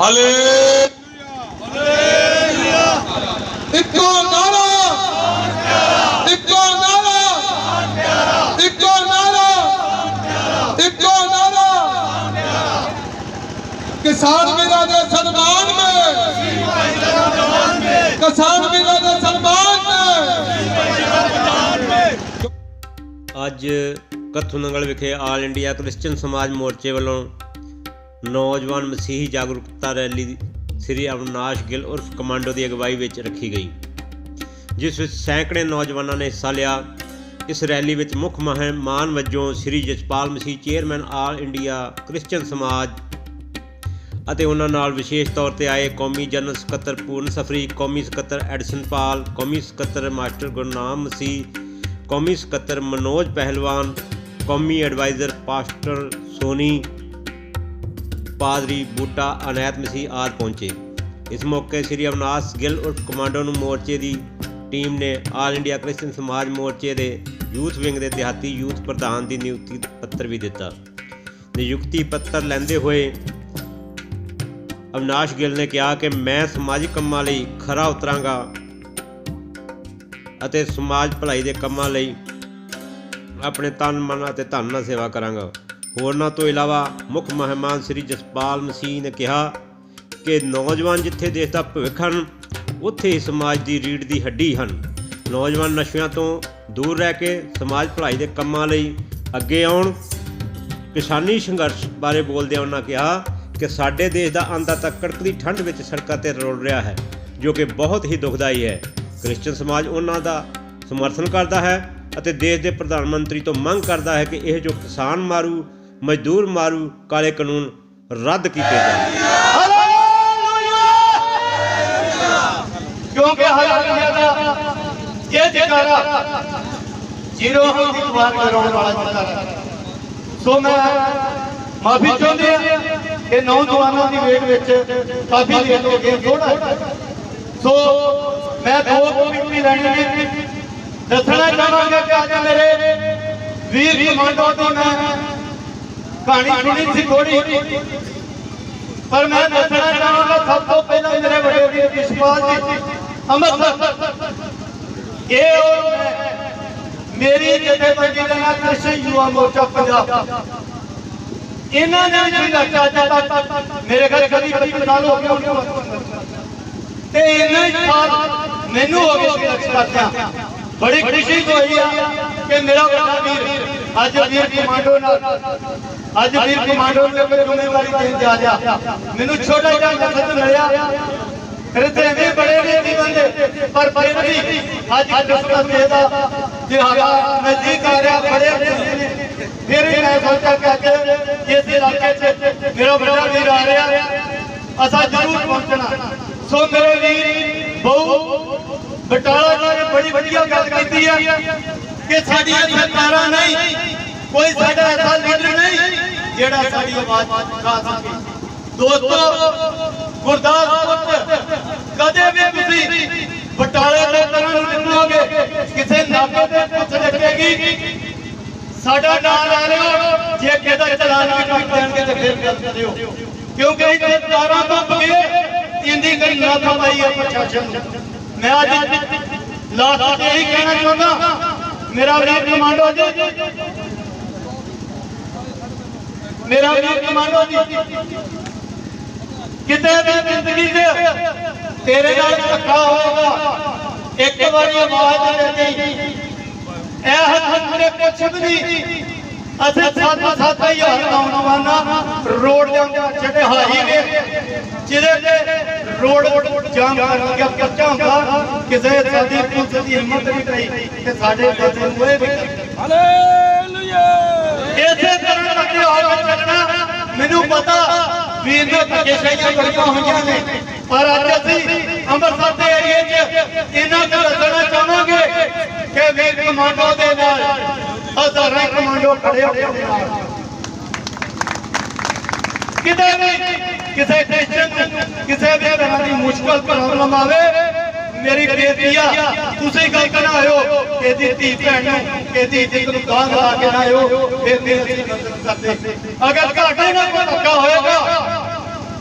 Hallelujah ਇੱਕੋ ਨਾਰਾ ਇੱਕੋ ਨਾਰਾ ਇੱਕੋ ਨਾਰਾ ਇੱਕੋ ਨਾਰਾ। ਕਿਸਾਨ ਵੀਰਾਂ ਦੇ ਸਨਮਾਨ ਵਿੱਚ ਕਿਸਾਨ ਵੀਰਾਂ ਦੇ ਸਨਮਾਨ ਵਿੱਚ ਅੱਜ ਕੱਥੂ ਨੰਗਲ ਵਿਖੇ ਆਲ ਇੰਡੀਆ ਕ੍ਰਿਸਚੀਅਨ ਸਮਾਜ ਮੋਰਚੇ ਵੱਲੋਂ ਨੌਜਵਾਨ ਮਸੀਹੀ ਜਾਗਰੂਕਤਾ ਰੈਲੀ ਸ੍ਰੀ ਅਵਨਾਸ਼ ਗਿੱਲ ਉਰਫ ਕਮਾਂਡੋ ਦੀ ਅਗਵਾਈ ਵਿੱਚ ਰੱਖੀ ਗਈ, ਜਿਸ ਵਿੱਚ ਸੈਂਕੜੇ ਨੌਜਵਾਨਾਂ ਨੇ ਹਿੱਸਾ ਲਿਆ। ਇਸ ਰੈਲੀ ਵਿੱਚ ਮੁੱਖ ਮਹਿਮਾਨ ਵਜੋਂ Shri Jaspal Masih chairman all India Christian Samaj ਅਤੇ ਉਹਨਾਂ ਨਾਲ ਵਿਸ਼ੇਸ਼ ਤੌਰ ਤੇ ਆਏ ਕੌਮੀ ਜਨਰਲ ਸਕੱਤਰ ਪੂਰਨ ਸਫਰੀ, ਕੌਮੀ ਸਕੱਤਰ ਐਡਸਨ ਪਾਲ, ਕੌਮੀ ਸਕੱਤਰ ਮਾਸਟਰ ਗੁਰਨਾਮ ਮਸੀਹ, ਕੌਮੀ ਸਕੱਤਰ ਮਨੋਜ ਪਹਿਲਵਾਨ, ਕੌਮੀ ਐਡਵਾਈਜ਼ਰ ਪਾਸਟਰ ਸੋਨੀ ਪਾਦਰੀ, ਬੂਟਾ ਅਨੈਤ ਮਸੀਹ ਆਦਿ ਪਹੁੰਚੇ। ਇਸ ਮੌਕੇ ਸ੍ਰੀ ਅਵਨਾਸ ਗਿੱਲ ਉਰਫ ਕਮਾਂਡੋ ਨੂੰ ਮੋਰਚੇ ਦੀ ਟੀਮ ਨੇ ਆਲ ਇੰਡੀਆ ਕ੍ਰਿਸਚਨ ਸਮਾਜ ਮੋਰਚੇ ਦੇ ਯੂਥ ਵਿੰਗ ਦੇ ਦਿਹਾਤੀ ਯੂਥ ਪ੍ਰਧਾਨ ਦੀ ਨਿਯੁਕਤੀ ਪੱਤਰ ਵੀ ਦਿੱਤਾ। ਨਿਯੁਕਤੀ ਪੱਤਰ ਲੈਂਦੇ ਹੋਏ ਅਵਨਾਸ਼ ਗਿੱਲ ਨੇ ਕਿਹਾ ਕਿ ਮੈਂ ਸਮਾਜਿਕ ਕੰਮਾਂ ਲਈ ਖਰਾ ਉਤਰਾਂਗਾ ਅਤੇ ਸਮਾਜ ਭਲਾਈ ਦੇ ਕੰਮਾਂ ਲਈ ਆਪਣੇ ਤਨ, ਮਨ ਅਤੇ ਧਨ ਨਾਲ ਸੇਵਾ ਕਰਾਂਗਾ। ਹੋਰਨਾਂ ਤੋਂ ਇਲਾਵਾ ਮੁੱਖ ਮਹਿਮਾਨ ਸ੍ਰੀ ਜਸਪਾਲ ਮਸੀਹ ਨੇ ਕਿਹਾ ਕਿ ਨੌਜਵਾਨ ਜਿੱਥੇ ਦੇਸ਼ ਦਾ ਭਵਿੱਖ ਹਨ, ਉੱਥੇ ਹੀ ਸਮਾਜ ਦੀ ਰੀੜ ਦੀ ਹੱਡੀ ਹਨ। ਨੌਜਵਾਨ ਨਸ਼ਿਆਂ ਤੋਂ ਦੂਰ ਰਹਿ ਕੇ ਸਮਾਜ ਭਲਾਈ ਦੇ ਕੰਮਾਂ ਲਈ ਅੱਗੇ ਆਉਣ। ਕਿਸਾਨੀ ਸੰਘਰਸ਼ ਬਾਰੇ ਬੋਲਦਿਆਂ ਉਹਨਾਂ ਕਿਹਾ ਕਿ ਸਾਡੇ ਦੇਸ਼ ਦਾ ਅੰਦਾ ਕੜਕਦੀ ਠੰਡ ਵਿੱਚ ਸੜਕਾਂ ਤੇ ਰੋਲ ਰਿਹਾ ਹੈ, ਜੋ ਕਿ ਬਹੁਤ ਹੀ ਦੁਖਦਾਈ ਹੈ। ਕ੍ਰਿਸਚੀਅਨ ਸਮਾਜ ਉਹਨਾਂ ਦਾ ਸਮਰਥਨ ਕਰਦਾ ਹੈ ਅਤੇ ਦੇਸ਼ ਦੇ ਪ੍ਰਧਾਨ ਮੰਤਰੀ ਤੋਂ ਮੰਗ ਕਰਦਾ ਹੈ ਕਿ ਇਹ ਜੋ ਕਿਸਾਨ ਮਾਰੂ ਮਜ਼ਦੂਰ ਮਾਰੂ ਕਾਲੇ ਕਾਨੂੰਨ ਰੱਦ ਕੀਤੇ ਜਾਣ। ਕਿਉਂਕਿ ਹਾਲਾਂਕਿ ਦਾ ਇਹ ਜਗਾਰਾ ਜੀਰੋ ਦੀ ਦੁਆਰ ਕਰਾਉਣ ਵਾਲਾ ਜਗਾਰਾ ਸੋ ਮੈਂ ਮਾਫੀ ਚਾਹੁੰਦੇ ਆ ਕਿ ਨੌਜਵਾਨਾਂ ਦੀ ਵੇਟ ਵਿੱਚ ਕਾਫੀ ਲੇਟ ਹੋ ਗਏ ਥੋੜਾ ਸੋ ਮੈਂ ਦੋ ਕਮੇਟੀ ਲੈਣੀ ਨੇ ਦੱਸਣਾ ਚਾਹਾਂਗਾ ਕਿ ਅੱਜ ਮੇਰੇ ਵੀਰ ਕਮਾਂਡੋ ਦੀ ਮੈਂ ਕਹਾਣੀ ਸੁਣੀ ਸੀ ਥੋੜੀ ਪਰ ਮੈਂ ਦੱਸਣਾ ਚਾਹਾਂਗਾ ਸਭ ਤੋਂ ਪਹਿਲਾਂ ਮੇਰੇ ਵੱਡੇ ਵੀਰ ਵਿਸ਼ਵਾਸ ਜੀ ਅੰਮ੍ਰਿਤਸਰ। ਇਹ ਔਰ ਮੈਂ ਮੇਰੀ ਜਥੇਬੰਦੀ ਦਾ ਨਾਮ ਕ੍ਰਿਸ਼ਨ ਯੁਵਾ ਮੋਰਚਾ ਪੰਜਾਬ ਇਹਨਾਂ ਨੇ ਜਿਹੜੀ ਲੱਗਾ ਅੱਜ ਤੱਕ ਮੇਰੇ ਘਰ ਕਦੀ ਕਦੀ ਸਾਲ ਹੋ ਗਿਆ ਉਹਨਾਂ ਤੇ ਇਹਨਾਂ ਹੀ ਸਾਲ ਮੈਨੂੰ ਹੋ ਗਏ ਸੀ ਕਰਦਿਆਂ। ਬੜੀ ਖੁਸ਼ੀ ਹੋਈ ਆ ਕਿ ਮੇਰਾ ਵੱਡਾ ਵੀਰ, ਅੱਜ ਵੀਰ ਕਮਾਂਡੋ ਨਾਲ ਅੱਜ ਵੀਰ ਕਮਾਂਡੋ ਨੂੰ ਕੋਈ ਜ਼ਿੰਮੇਵਾਰੀ ਦੇਣ ਜਾ ਰਿਹਾ। ਮੈਨੂੰ ਛੋਟਾ ਜਿਹਾ ਲਫ਼ਜ਼ ਮਿਲਿਆ। ਫਿਰ ਤੇ ਐਵੇਂ ਬੜੇ ਨੇ ਜੀ ਬੰਦੇ। ਪਰ ਫਿਰ ਵੀ ਅੱਜ ਕਿਸਮਤ ਦੇ ਦਾ ਦਿਹਾੜਾ ਨਜ਼ਦੀਕ ਆ ਰਿਹਾ ਬੜੇ ਨੇ। ਫਿਰ ਵੀ ਮੈਂ ਸੋਚਿਆ ਕਿ ਅੱਜ ਇਸ ਇਲਾਕੇ 'ਚ ਮੇਰਾ ਵੱਡਾ ਵੀਰ ਆ ਰਿਹਾ। ਅਸਾਂ ਜ਼ਰੂਰ ਪਹੁੰਚਣਾ। ਸੋ ਮੇਰੇ ਵੀਰ ਬਹੁ ਬਟਾਲਾ ਜੀ ਨੇ ਬੜੀ ਵਧੀਆ ਗੱਲ ਕੀਤੀ ਹੈ ਕਿ ਸਾਡੀਆਂ ਸਰਕਾਰਾਂ ਨਹੀਂ ਕੋਈ ਸਾਡਾ ਐਸਾ ਲੀਡਰ ਨਹੀਂ ਜਿਹੜਾ ਸਾਡੀ ਆਵਾਜ਼ ਉਠਾ ਸਕੇ ਦੋਸਤੋ ਗੁਰਦਾਸਪੁਰ ਚ ਕਦੇ ਵੀ ਤੁਸੀਂ ਬਟਾਲੇ ਦੇ ਤਰ੍ਹਾਂ ਨੂੰ ਨਿਕਲੋਗੇ ਕਿਸੇ ਨਾਕੇ ਤੇ ਪੁੱਛ ਲੱਗੇਗੀ ਸਾਡਾ ਨਾਂ ਲੈ ਲਿਓ ਜੇ ਕਿਹਦਾ ਚਲਾਨ ਵੀ ਕੱਟ ਦੇਣਗੇ ਤੇ ਫਿਰ ਗੱਲ ਕਰਿਓ ਕਿਉਂਕਿ ਇੱਥੇ ਤਾਰਾਂ ਤੋਂ ਬਗੈਰ ਇੰਦੀ ਕੋਈ ਨਾ ਥਮਾਈ ਹੈ ਪ੍ਰਸ਼ਾਸਨ ਨੂੰ ਮੈਂ ਅੱਜ ਲਾਸਟ ਤੇ ਇਹੀ ਕਹਿਣਾ ਚਾਹੁੰਦਾ ਮੇਰਾ ਵੀਰ ਕਮਾਂਡੋ ਜੀ ਮੇਰਾ ਵੀਰ ਕਮਾਂਡੋ ਜੀ। ਕਿਤੇ ਵੀ ਜ਼ਿੰਦਗੀ 'ਚ ਤੇਰੇ ਨਾਲ ਧੱਕਾ ਹੋਏਗਾ ਇੱਕ ਵਾਰੀ ਆਵਾਜ਼ ਦੇ ਦੇ ਇਹ ਹੱਥ ਮੇਰੇ ਕੁਛ ਵੀ ਨਹੀਂ। ਅਸੀਂ ਸੱਤ ਸੱਤ ਹਜ਼ਾਰ ਨੌਜਵਾਨਾਂ ਰੋਡ ਦੇ ਉੱਤੇ ਜਿਹੜੇ ਹਾਈਵੇ ਜਿਹਦੇ ਤੇ ਰੋਡ ਜਾਮ ਕਰ ਲੱਗਿਆ ਕੱਚਾ ਹੁੰਦਾ ਕਿਸੇ ਸਾਡੀ ਪੁਲਿਸ ਦੀ ਹਿੰਮਤ ਨਹੀਂ ਪਈ ਕਿ ਸਾਡੇ ਬੱਚੇ ਨੂੰ ਇਹ ਵੀ ਹਾਲੇਲੂਇਆ। ਇਸੇ ਤਰ੍ਹਾਂ ਲੱਗੇ ਹੋਏ ਚੱਲਣਾ? ਮੈਨੂੰ ਪਤਾ ਵੀਰ ਦੇ ਧੱਕੇ ਸ਼ਾਹੀਆਂ ਬੜੀਆਂ ਹੋਈਆਂ ਨੇ। ਪਰ ਅੱਜ ਅਸੀਂ ਅੰਮ੍ਰਿਤਸਰ ਦੇ ਏਰੀਏ 'ਚ ਇਹਨਾਂ ਨੂੰ ਦੱਸਣਾ ਚਾਹਾਂਗੇ ਕਿ ਵੀਰ ਕਮਾਂਡੋ ਦੇ ਨਾਲ ਹਜ਼ਾਰਾਂ ਕਮਾਂਡੋ ਖੜੇ ਹੋ ਕੇ ਨਾਲ ਕਿਤੇ ਵੀ ਕਿਸੇ ਕ੍ਰਿਸਚਨ ਨੂੰ ਕਿਸੇ ਵੀ ਤਰ੍ਹਾਂ ਦੀ ਮੁਸ਼ਕਲ ਪ੍ਰੋਬਲਮ ਆਵੇ, ਮੇਰੀ ਬੇਨਤੀ ਆ, ਤੁਸੀਂ ਗੱਲ ਇਹਦੀ ਧੀ ਭੈਣ ਨੂੰ ਇਹਦੀ ਇੱਜ਼ਤ ਨੂੰ ਗਾਂ ਲਾ ਕੇ ਨਾ ਫਿਰ ਵੀ ਅਸੀਂ ਮਦਦ ਕਰਦੇ। ਅਗਰ ਤੁਹਾਡੇ ਨਾਲ ਕੋਈ ਧੱਕਾ ਹੋਏਗਾ,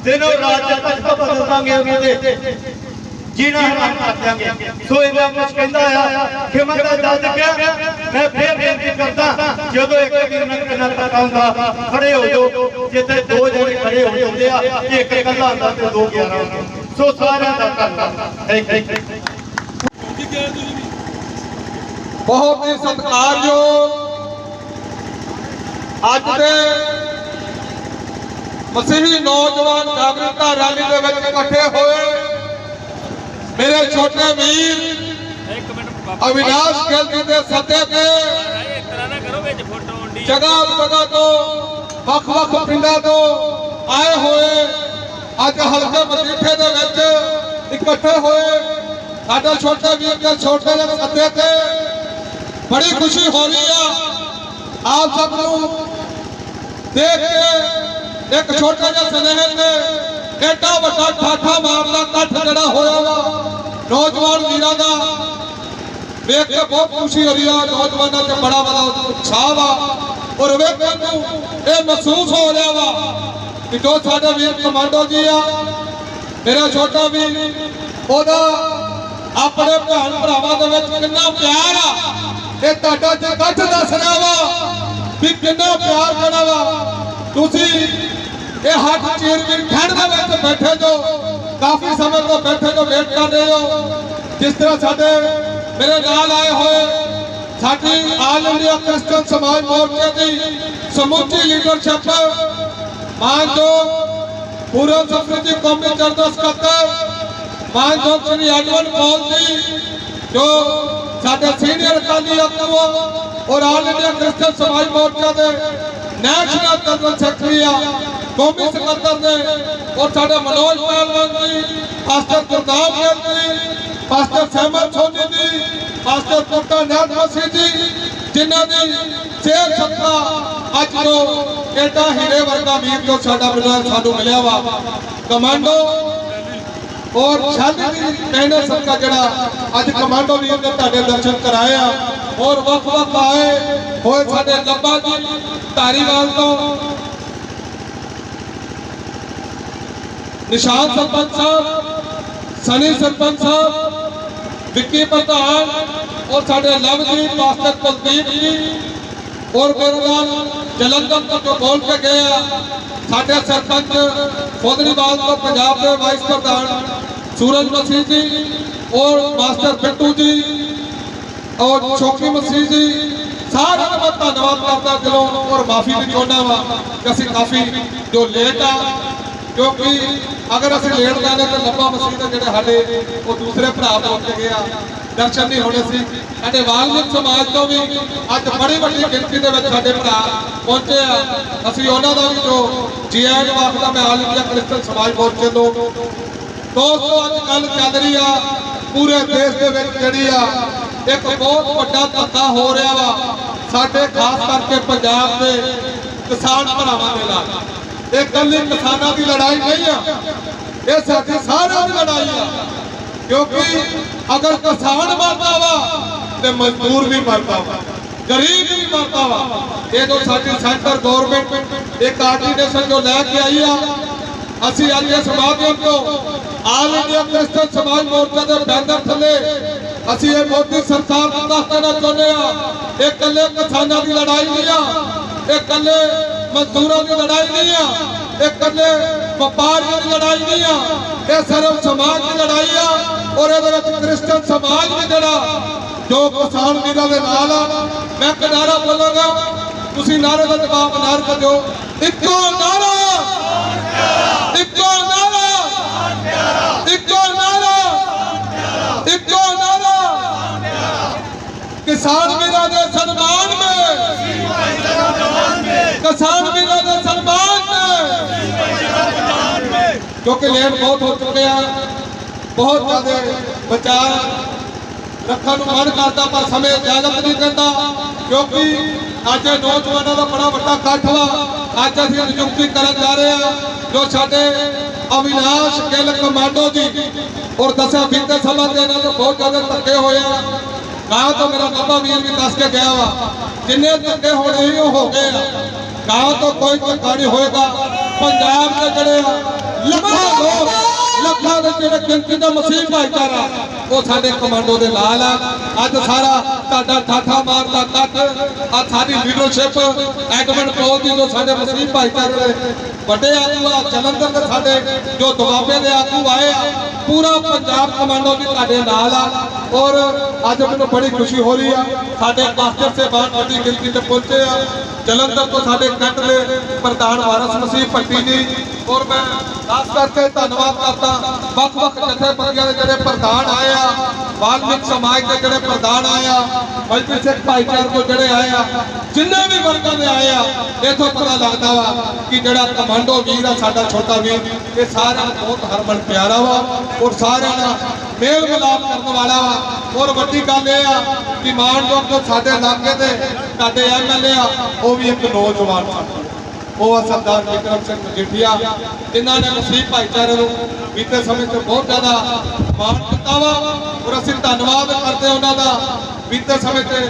ਦਿਨੋਂ ਰਾਤ ਤੱਕ ਬਦਲ ਦਾਂਗੇ ਉਹਦੇ ਜੀਣਾ ਹਰਾਮ ਕਰ ਦਿਆਂਗੇ। ਸੋ ਇਹਨਾਂ ਕੁਝ ਕਹਿੰਦਾ ਆ ਕਿ ਮੈਂ ਤਾਂ ਦੱਸ ਗਿਆ ਮੈਂ ਫੇਰ ਬੇਨਤੀ ਕਰਦਾ, ਜਦੋਂ ਇੱਕ ਵੀਰ ਨਾਲ ਕੰਨਾਂ ਤੱਕ ਆਉਂਦਾ ਖੜੇ ਹੋ ਜਾਓ। ਜਿੱਥੇ ਦੋ ਜਣੇ ਖੜੇ ਹੋ ਜਾਂਦੇ ਆ, ਇੱਕ ਇਕੱਲਾ ਆਉਂਦਾ ਤੇ ਦੋ 11 ਸੋ ਸਾਰਿਆਂ ਦਾ ਧੰਨਵਾਦ। ਥੈਂਕ ਯੂ ਬਹੁਤ ਹੀ ਸਤਿਕਾਰਯੋਗ ਅੱਜ ਦੇ ਮਸੀਹੀ ਨੌਜਵਾਨ ਜਾਗਰੂਕਤਾ ਰੈਲੀ ਦੇ ਵਿੱਚ ਇਕੱਠੇ ਹੋਏ ਮੇਰੇ ਛੋਟੇ ਵੀਰ ਅਵਿਨਾਸ਼ ਗਿੱਲ ਦੇ ਸੱਦੇ ਤੇ ਜਗ੍ਹਾ ਜਗ੍ਹਾ ਤੋਂ ਵੱਖ-ਵੱਖ ਪਿੰਡਾਂ ਤੋਂ ਆਏ ਹੋਏ ਅੱਜ ਹਲਕੇ ਮਜੀਠੇ ਦੇ ਵਿੱਚ ਇਕੱਠੇ ਹੋਏ ਸਾਡਾ ਛੋਟੇ ਵੀਰ ਦੇ ਛੋਟੇ ਦੇ ਸੱਦੇ ਤੇ ਬੜੀ ਖੁਸ਼ੀ ਹੋ ਰਹੀ ਆ। ਆਪ ਸਭ ਨੂੰ ਦੇਖ ਕੇ ਇੱਕ ਛੋਟੇ ਜਿਹੇ ਸੁਨੇਹੇ ਤੇ ਏਡਾ ਵੱਡਾ ਠਾਠਾ ਮਾਰਦਾ ਇਕੱਠ ਜਿਹੜਾ ਹੋਇਆ ਵਾ, ਨੌਜਵਾਨ ਵੀਰਾਂ ਦਾ। ਵੇਖ ਕੇ ਬਹੁਤ ਖੁਸ਼ੀ ਹੋ ਰਹੀ ਆ, ਨੌਜਵਾਨਾਂ 'ਚ ਬੜਾ ਬੜਾ ਉਤਸ਼ਾਹ ਵਾ ਔਰ ਵੇਖਣ ਨੂੰ ਇਹ ਮਹਿਸੂਸ ਹੋ ਰਿਹਾ ਵਾ ਕਿ ਜੋ ਸਾਡੇ ਵੀਰ ਕਮਾਂਡੋ ਜੀ ਆ, ਮੇਰਾ ਛੋਟਾ ਵੀ ਉਹਦਾ ਆਪਣੇ ਭੈਣ ਭਰਾਵਾਂ ਦੇ ਵਿੱਚ ਕਿੰਨਾ ਪਿਆਰ ਆ। ਇਹ ਤੁਹਾਡਾ ਜੇ ਇਕੱਠ ਵਾ ਵੀ ਕਿੰਨਾ ਪਿਆਰ ਜਿਹੜਾ ਵਾ ਤੁਸੀਂ ਇਹ ਹੱਥ ਚੀਰ ਕੇ ਖੜ ਦੇ ਵਿੱਚ ਬੈਠੇ ਜੋ, ਕਾਫੀ ਸਮੇਂ ਤੋਂ ਬੈਠੇ ਜੋ ਵੇਟ ਕਰ ਰਹੇ ਹੋ। ਜਿਸ ਤਰ੍ਹਾਂ ਸਾਡੇ ਮੇਰੇ ਨਾਲ ਆਏ ਹੋਏ ਸਾਡੀ ਆਲ ਇੰਡੀਆ ਕ੍ਰਿਸਚਨ ਸਮਾਜ ਮੋਰਚੇ ਦੀ ਸਮੁੱਚੀ ਲੀਡਰਸ਼ਿਪ ਮਾਨਜੋ ਪੂਰਨ ਸਫਰਜੀ ਕੌਮੀ ਜਨਰਲ ਸਕੱਤਰ ਮਾਨਜੋ ਸ੍ਰੀ ਅਜਵਨ ਪੌਲ ਜੀ, ਜੋ ਸਾਡੇ ਸੀਨੀਅਰ ਅਕਾਲੀ ਆਗੂ ਔਰ ਆਲ ਇੰਡੀਆ ਕ੍ਰਿਸਚਨ ਸਮਾਜ ਮੋਰਚਾ ਦੇ ਨੈਸ਼ਨਲ ਜਨਰਲ ਸੈਕਟਰੀ ਆ, ਕੌਮੀ ਸਕੱਤਰ ਨੇ, ਔਰ ਸਾਡੇ ਮਨੋਜ ਪਹਿਲਵਾਨ ਜੀ, ਪਾਸਟਰ ਗੁਰਦਾਸ ਜੀ, ਪਾਸਟਰ ਸਹਿਮਤ ਸੋਨੀ ਜੀ, ਪਾਸਟਰ ਪੁੱਟਾ ਨਾਥ ਮਸੀਹ ਜੀ, ਜਿਨ੍ਹਾਂ ਦੀ ਸਿਹਤ ਸੱਤਾ ਅੱਜ ਜੋ ਐਡਾ ਹੀਰੇ ਵਰਗਾ ਵੀਰ ਜੋ ਸਾਡਾ ਮਿਲਿਆ ਸਾਨੂੰ ਮਿਲਿਆ ਵਾ। ਕਮਾਂਡੋ ਔਰ ਸ਼ਾਦੀ ਦੀ ਮਿਹਨਤ ਸਦਕਾ ਜਿਹੜਾ ਅੱਜ ਕਮਾਂਡੋ ਵੀਰ ਨੇ ਤੁਹਾਡੇ ਦਰਸ਼ਨ ਕਰਾਏ ਆ ਔਰ ਵੱਖ ਵੱਖ ਆਏ ਹੋਏ ਸਾਡੇ ਲੱਭਾ ਜੀ ਧਾਰੀਵਾਲ ਤੋਂ ਨਿਸ਼ਾਨ ਸਰਪੰਚ ਸਾਹਿਬ ਸਨੀ ਸਰਪੰਚ ਸਾਹਿਬ ਵਿੱਕੀ ਪ੍ਰਧਾਨ ਔਰ ਸਾਡੇ ਲਵਜੀਤ ਮਾਸਟਰ ਕੁਲਦੀਪ ਜੀ ਔਰ ਮੇਰੇ ਨਾਲ ਜਲੰਧਰ ਤੋਂ ਜੋ ਬੋਲ ਕੇ ਗਏ ਆ ਸਾਡੇ ਸਰਪੰਚ ਫੋਦਰੀਵਾਲ ਤੋਂ ਪੰਜਾਬ ਦੇ ਵਾਈਸ ਪ੍ਰਧਾਨ ਸੂਰਜ ਮਸੀਹ ਜੀ ਔਰ ਮਾਸਟਰ ਬਿੱਟੂ ਜੀ ਔਰ ਚੌਕੀ ਮਸੀਹ ਜੀ, ਸਾਰਿਆਂ ਦਾ ਧੰਨਵਾਦ ਕਰਦਾ ਦਿਲੋਂ ਔਰ ਮਾਫੀ ਵੀ ਚਾਹੁੰਦਾ ਵਾਂ ਕਿ ਅਸੀਂ ਕਾਫੀ ਜੋ ਲੇਟ ਆ, ਕਿਉਂਕਿ ਅਗਰ ਅਸੀਂ ਲੇਟ ਜਾਂਦੇ ਤਾਂ ਲੱਭਾ ਮਸੀਹ ਦੇ ਜਿਹੜੇ ਸਾਡੇ ਉਹ ਦੂਸਰੇ ਭਰਾ ਪਹੁੰਚ ਗਏ ਆ, ਦਰਸ਼ਨ ਨਹੀਂ ਹੋਣੇ ਸੀ। ਸਾਡੇ ਵਾਲਮੀਕ ਸਮਾਜ ਤੋਂ ਵੀ ਅੱਜ ਬੜੀ ਵੱਡੀ ਗਿਣਤੀ ਦੇ ਵਿੱਚ ਸਾਡੇ ਭਰਾ ਪਹੁੰਚੇ ਆ। ਅਸੀਂ ਉਹਨਾਂ ਦਾ ਵੀ ਜੋ ਜੀਐਨ ਵਾਖਦਾ ਮੈਂ ਆਲ ਇੰਡੀਆ ਕ੍ਰਿਸਚਨ ਸਮਾਜ ਮੋਰਚੇ ਤੋਂ ਦੋਸਤੋ ਅੱਜ ਕੱਲ ਚੱਲ ਰਹੀ ਆ। ਪੂਰੇ ਦੇਸ਼ ਦੇ ਵਿੱਚ ਜਿਹੜੀ ਆ, ਇੱਕ ਬਹੁਤ ਵੱਡਾ ਧੱਕਾ ਹੋ ਰਿਹਾ ਵਾ। ਸਾਡੇ ਖਾਸ ਕਰਕੇ ਪੰਜਾਬ ਦੇ ਕਿਸਾਨ ਭਰਾਵਾਂ ਦੇ ਨਾਲ। ਇਹ ਕੱਲੀ ਕਿਸਾਨਾਂ ਦੀ ਲੜਾਈ ਨਹੀਂ ਆ। ਇਹ ਸਾਡੀ ਸਾਰਿਆਂ ਦੀ ਲੜਾਈ ਆ। ਕਿਉਂਕਿ ਅਗਰ ਕਿਸਾਨ ਮਰਦਾ ਵਾ, ਤੇ ਮਜ਼ਦੂਰ ਵੀ ਮਰਦਾ ਵਾ, ਗਰੀਬ ਵੀ ਮਰਦਾ ਵਾ। ਇਹ ਜੋ ਸਾਡੀ ਸੈਂਟਰ ਗਵਰਨਮੈਂਟ ਇੱਕ ਆਰਡੀਨੇਸ਼ਨ ਜੋ ਲੈ ਕੇ ਆਈ ਆ, ਅਸੀਂ ਅੱਜ ਇਸ ਮਾਧਿਅਮ ਤੋਂ ਆਲ ਇੰਡੀਆ ਕ੍ਰਿਸਚਨ ਸਮਾਜ ਮੋਰਚਾ ਦੇ ਬੈਨਰ ਥੱਲੇ ਅਸੀਂ ਇਹ ਮੋਦੀ ਸਰਕਾਰ ਨੂੰ ਦੱਸ ਦੇਣਾ ਚਾਹੁੰਦੇ ਆ ਇਹ ਇਕੱਲੇ ਕਿਸਾਨਾਂ ਦੀ ਲੜਾਈ ਨਹੀਂ ਆ, ਇਹ ਇਕੱਲੇ ਮਜ਼ਦੂਰਾਂ ਦੀ ਲੜਾਈ ਨਹੀਂ ਆ, ਇਹ ਇਕੱਲੇ ਵਪਾਰੀਆਂ ਦੀ ਲੜਾਈ ਨਹੀਂ ਆ, ਇਹ ਸਿਰਫ ਸਮਾਜ ਦੀ ਲੜਾਈ ਆ ਔਰ ਇਹਦੇ ਵਿੱਚ ਕ੍ਰਿਸਚਨ ਸਮਾਜ ਵੀ ਜਿਹੜਾ ਜੋ ਕਿਸਾਨ ਵੀਰਾਂ ਦੇ ਨਾਲ ਆ। ਮੈਂ ਕਿਨਾਰਾ ਬੋਲਾਂਗਾ, ਤੁਸੀਂ ਨਾਰੇ ਦਾ ਜਵਾਬ ਨਾਰ ਦਿਓ ਇੱਕੋ ਨਾਰਾ ਇੱਕੋ ਨਾਰਾ। ਇੱਕੋ ਨਾਰਾ। ਇੱਕੋ ਨਾਰਾ। ਕਿਸਾਨ ਵੀਰਾਂ ਦੇ ਸਨਮਾਨ ਵਿੱਚ ਕਿਸਾਨ ਵੀਰਾਂ ਦੇ ਸਨਮਾਨ ਵਿੱਚ ਕਿਉਂਕਿ ਲੇਟ ਬਹੁਤ ਹੋ ਚੁੱਕੇ ਆ। ਬਹੁਤ ਜ਼ਿਆਦਾ ਵਿਚਾਰ ਰੱਖਣ ਨੂੰ ਮਨ ਕਰਦਾ, ਪਰ ਸਮੇਂ ਇਜਾਜ਼ਤ ਨਹੀਂ ਦਿੰਦਾ। ਕਿਉਂਕਿ ਅੱਜ ਨੌਜਵਾਨਾਂ ਦਾ ਬੜਾ ਵੱਡਾ ਇਕੱਠ ਵਾ। ਅੱਜ ਅਸੀਂ ਨਿਯੁਕਤੀ ਕਰਨ ਜਾ ਰਹੇ ਹਾਂ ਜੋ ਸਾਡੇ ਅਵਿਨਾਸ਼ ਗਿੱਲ ਕਮਾਂਡੋ ਜੀ ਔਰ ਦੱਸਿਆ ਬੀਤੇ ਸਮਾਂ ਦੇ ਇਹਨਾਂ ਤੋਂ ਬਹੁਤ ਜ਼ਿਆਦਾ ਧੱਕੇ ਹੋਏ ਆ। ਗਾਂ ਤੋਂ ਮੇਰਾ ਬਾਬਾ ਵੀਰ ਵੀ ਦੱਸ ਕੇ ਗਿਆ ਵਾ, ਜਿੰਨੇ ਧੱਕੇ ਹੋਣੇ ਸੀ ਉਹ ਹੋ ਗਏ ਆ। ਗਾਂ ਤੋਂ ਕੋਈ ਧੱਕਾ ਨਹੀਂ ਹੋਏਗਾ। ਪੰਜਾਬ ਦੇ ਜਿਹੜੇ ਲੱਖਾਂ ਲੋਕ, ਲੱਖਾਂ ਦੇ ਜਿਹੜੇ ਗਿਣਤੀ ਦਾ ਮਸੀਹ ਭਾਈਚਾਰਾ, ਉਹ ਸਾਡੇ ਕਮਾਂਡੋ ਦੇ ਨਾਲ ਆ। ਅੱਜ ਸਾਰਾ ਤੁਹਾਡਾ ਠਾਠਾ ਮਾਰਦਾ ਕੱਟ ਆ ਸਾਡੀ ਲੀਡਰਸ਼ਿਪ ਐਡਮਨ ਕੋਲ ਦੀ ਜੋ ਸਾਡੇ ਮਸੀਹ ਭਾਈਚਾਰੇ ਦੇ ਵੱਡੇ ਆਗੂ ਆ, ਜਲੰਧਰ ਦੇ ਸਾਡੇ ਜੋ ਦੁਆਬੇ ਦੇ ਆਗੂ ਆਏ ਆ, ਪੂਰਾ ਪੰਜਾਬ ਕਮਾਂਡੋ ਵੀ ਤੁਹਾਡੇ ਨਾਲ ਆ। ਔਰ ਅੱਜ ਮੈਨੂੰ ਬੜੀ ਖੁਸ਼ੀ ਹੋ ਰਹੀ ਆ, ਸਾਡੇ ਮਾਸਟਰ ਸਾਹਿਬਾਨ ਵੱਡੀ ਗਿਣਤੀ ਤੇ ਪਹੁੰਚੇ ਆ। ਜਲੰਧਰ ਤੋਂ ਸਾਡੇ ਕੈਂਟ ਦੇ ਪ੍ਰਧਾਨ ਵਾਰਸ ਮਸੀਹ ਭੱਟੀ ਜੀ। ਔਰ ਮੈਂ ਖਾਸ ਕਰਕੇ ਧੰਨਵਾਦ ਕਰਦਾ ਵੱਖ-ਵੱਖ ਜਥੇਬੰਦੀਆਂ ਦੇ ਜਿਹੜੇ ਪ੍ਰਧਾਨ ਆਏ ਆ ਵਾਲਮੀਕ ਸਮਾਜ ਦੇ ਜਿਹੜੇ ਪ੍ਰਧਾਨ ਆਏ ਆ ਮਜਬੀ ਸਿੱਖ ਭਾਈਚਾਰੇ ਤੋਂ ਜਿਹੜੇ ਆਏ ਆ, ਜਿੰਨੇ ਵੀ ਵਰਗਾਂ ਦੇ ਆਏ ਆ, ਇਥੋਂ ਪਤਾ ਲੱਗਦਾ ਵਾ ਕਿ ਜਿਹੜਾ ਕਮਾਂਡੋ ਵੀਰ ਆ, ਸਾਡਾ ਛੋਟਾ ਵੀਰ, ਇਹ ਸਾਰਿਆਂ ਨੂੰ ਬਹੁਤ ਹਰਮਨ ਪਿਆਰਾ ਵਾ ਔਰ ਸਾਰਿਆਂ ਨਾਲ ਮੇਲ ਮਿਲਾਪ ਕਰਨ ਵਾਲਾ ਵਾ। ਔਰ ਵੱਡੀ ਗੱਲ ਇਹ ਆ ਕਿ ਮਾਨਯੋਗ ਤੋਂ ਸਾਡੇ ਇਲਾਕੇ ਦੇ, ਸਾਡੇ ਐਮਐਲਏ ਆ, ਉਹ ਵੀ ਇੱਕ ਨੌਜਵਾਨ ਸਾਥੀ ਉਹ ਆ ਸਰਦਾਰ ਵਿਕਰਮ ਸਿੰਘ ਮਜੀਠੀਆ, ਜਿਨ੍ਹਾਂ ਨੇ ਮਸੀਹ ਭਾਈਚਾਰੇ ਨੂੰ ਬੀਤੇ ਸਮੇਂ 'ਚ ਬਹੁਤ ਜ਼ਿਆਦਾ ਮਾਣ ਦਿੱਤਾ ਵਾ ਔਰ ਅਸੀਂ ਧੰਨਵਾਦ ਕਰਦੇ ਹਾਂ ਉਹਨਾਂ ਦਾ। ਬੀਤੇ ਸਮੇਂ 'ਚ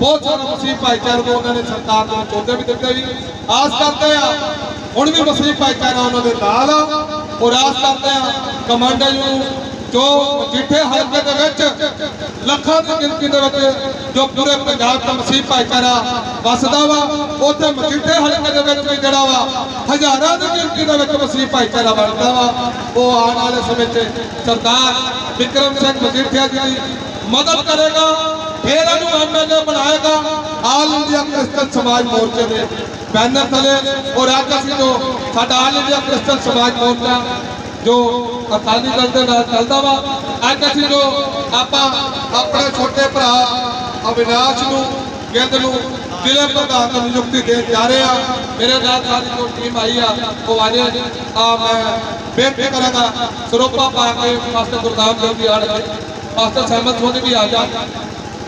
ਬਹੁਤ ਸਾਰਾ ਮਸੀਹ ਭਾਈਚਾਰੇ ਨੂੰ ਉਹਨਾਂ ਨੇ ਸਰਕਾਰ ਨੂੰ ਚੋਦੇ ਵੀ ਦਿੱਤੇ ਵੀ। ਆਸ ਕਰਦੇ ਆ ਹੁਣ ਵੀ ਮਸੀਹ ਭਾਈਚਾਰਾ ਉਹਨਾਂ ਦੇ ਨਾਲ ਆ ਔਰ ਆਸ ਕਰਦੇ ਆ ਕਮਾਂਡਰ ਨੂੰ ਜੋ ਮਜੀਠੇ ਹਲਕੇ ਦੇ ਵਿੱਚ ਲੱਖਾਂ ਦੀ ਗਿਣਤੀ ਦੇ ਵਿੱਚ ਜੋ ਪੂਰੇ ਪੰਜਾਬ ਦਾ ਮਸੀਹ ਭਾਈਚਾਰਾ ਵਸਦਾ ਵਾ, ਉੱਥੇ ਮਜੀਠੇ ਹਲਕੇ ਦੇ ਵਿੱਚ ਵੀ ਜਿਹੜਾ ਵਾ, ਹਜ਼ਾਰਾਂ ਦੀ ਗਿਣਤੀ ਦੇ ਵਿੱਚ ਮਸੀਹ ਭਾਈਚਾਰਾ ਵਸਦਾ ਵਾ। ਉਹ ਆਉਣ ਵਾਲੇ ਸਮੇਂ 'ਚ ਸਰਦਾਰ ਵਿਕਰਮ ਸਿੰਘ ਮਜੀਠੀਆ ਜੀ ਦੀ ਮਦਦ ਕਰੇਗਾ, ਫਿਰ ਇਹਨੂੰ ਐਮਐਲਏ ਬਣਾਏਗਾ, ਆਲ ਇੰਡੀਆ ਕ੍ਰਿਸਚਨ ਸਮਾਜ ਮੋਰਚੇ ਦੇ ਬੈਨਰ ਥਲੇ। ਔਰ ਅੱਜ ਅਸੀਂ ਜੋ ਸਾਡਾ ਆਲ ਇੰਡੀਆ ਕ੍ਰਿਸਚਨ ਸਮਾਜ ਮੋਰਚਾ ਜੋ ਅਕਾਲੀ ਦਲ ਦੇ ਨਾਲ ਚੱਲਦਾ ਵਾ, ਅੱਜ ਅਸੀਂ ਜੋ ਆਪਾਂ ਆਪਣੇ ਛੋਟੇ ਭਰਾ ਅਵਿਨਾਸ਼ ਨੂੰ, ਗਿੱਲ ਨੂੰ ਜ਼ਿਲ੍ਹੇ ਪ੍ਰਧਾਨ ਦੀ ਨਿਯੁਕਤੀ ਦੇਣ ਜਾ ਰਹੇ ਆ ਮੇਰੇ ਨਾਲ ਸਾਰੀ ਜੋ ਟੀਮ ਆਈ ਆ, ਉਹ ਆ ਆ ਮੈਂ ਬੇਨਤੀ ਕਰਾਂਗਾ, ਸਰੋਪਾ ਪਾ ਕੇ ਮਾਸਟਰ ਗੁਰਦਾਮ ਜੀ ਦੀ ਆੜ ਮਾਸਟਰ ਸਹਿਮਤ ਹੋਣੇ ਵੀ ਆ ਜਾ।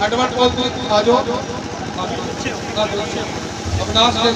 ਐਡਵਰਟ ਕੋਲ ਆ ਜਾਓ। ਅਵਿਨਾਸ਼ ਗਿੱਲ